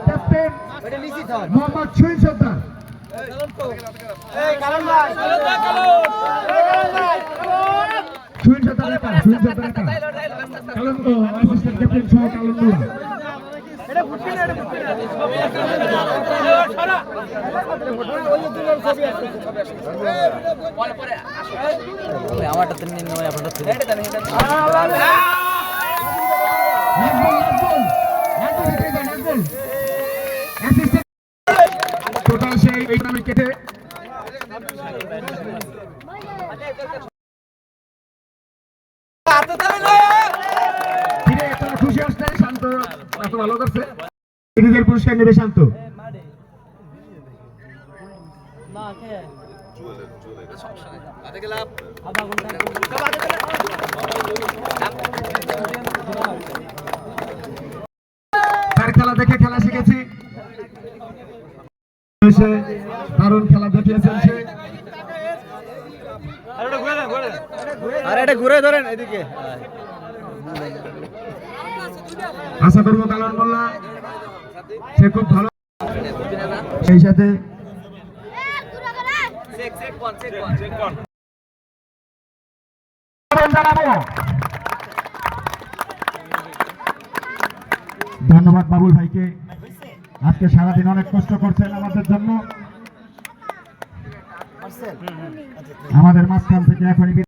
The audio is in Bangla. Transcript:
ক্যাপ্টেন মোহাম্মদ শহীদ সর্দার শহীদ সর্দার একা শহীদ সর্দার একা কালন্দ অ্যাসিস্ট্যান্ট ক্যাপ্টেন সহ কালন্দুয়া আমারটা তো নিন নয় আপনারটা এই কেটে খুশি আসছে শান্ত ভালো করছে। নিজের পুরস্কার নেবে, শান্ত। খেলা দেখে খেলা শিখেছি। সে দারুণ খেলা দেখিয়েছেন সে আরে এটা ঘুরে ধরেন এদিকে। আশা করব কালার মোল্লা সে খুব ভালো সেই সাথে ধন্যবাদ বাবুল ভাইকে। আজকে সারাদিন অনেক কষ্ট করছেন আমাদের জন্য। আমাদের মাঝখান থেকে এখনই